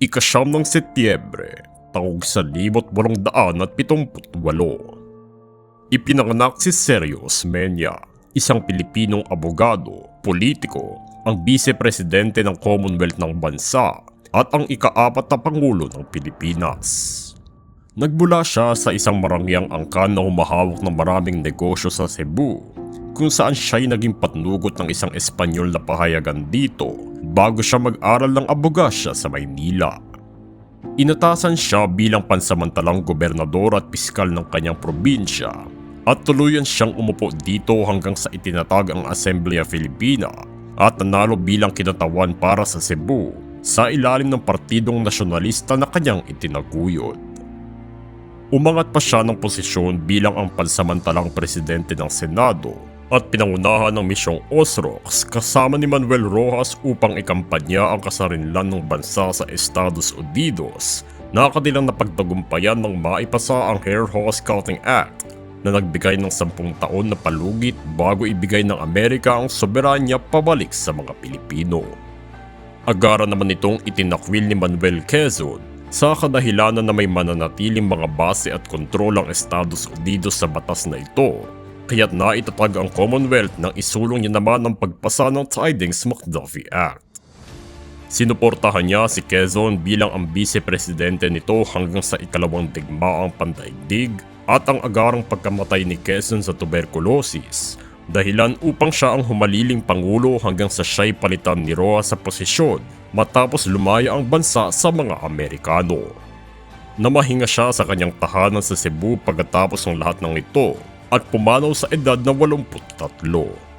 Ikasyam ng Setyembre, taong 1878. Ipinanganak si Sergio Osmeña, isang Pilipinong abogado, politiko, ang vice-presidente ng Commonwealth ng bansa at ang ikaapat na Pangulo ng Pilipinas. Nagmula siya sa isang marangyang angkan na humahawak ng maraming negosyo sa Cebu, kung saan siya'y naging patnugot ng isang Espanyol na pahayagan dito bago siya mag-aral ng abogasya sa Maynila. Inatasan siya bilang pansamantalang gobernador at piskal ng kanyang probinsya at tuluyan siyang umupo dito hanggang sa itinatag ang Asamblea Filipina at nanalo bilang kinatawan para sa Cebu sa ilalim ng partidong nasyonalista na kanyang itinaguyod. Umangat pa siya ng posisyon bilang ang pansamantalang presidente ng Senado at pinangunahan ng misyong Osrox kasama ni Manuel Rojas upang ikampanya ang kasarinlan ng bansa sa Estados Unidos na kanilang napagtagumpayan ng maipasa ang Hair Horse Scouting Act na nagbigay ng sampung taon na palugit bago ibigay ng Amerika ang soberanya pabalik sa mga Pilipino. Agara naman itong itinakwil ni Manuel Quezon sa kadahilanan na may mananatiling mga base at kontrol ang Estados Unidos sa batas na ito, kaya't naitatag ang Commonwealth nang isulong niya naman ang pagpasa ng Tidings-McDuffie Act. Sinuportahan niya si Quezon bilang ang vice-presidente nito hanggang sa ikalawang digmaang pandaigdig at ang agarang pagkamatay ni Quezon sa tuberculosis dahilan upang siya ang humaliling pangulo hanggang sa siya'y palitan ni Roa sa posisyon matapos lumaya ang bansa sa mga Amerikano. Namahinga siya sa kanyang tahanan sa Cebu pagkatapos ng lahat ng ito at pumanaw sa edad na 83.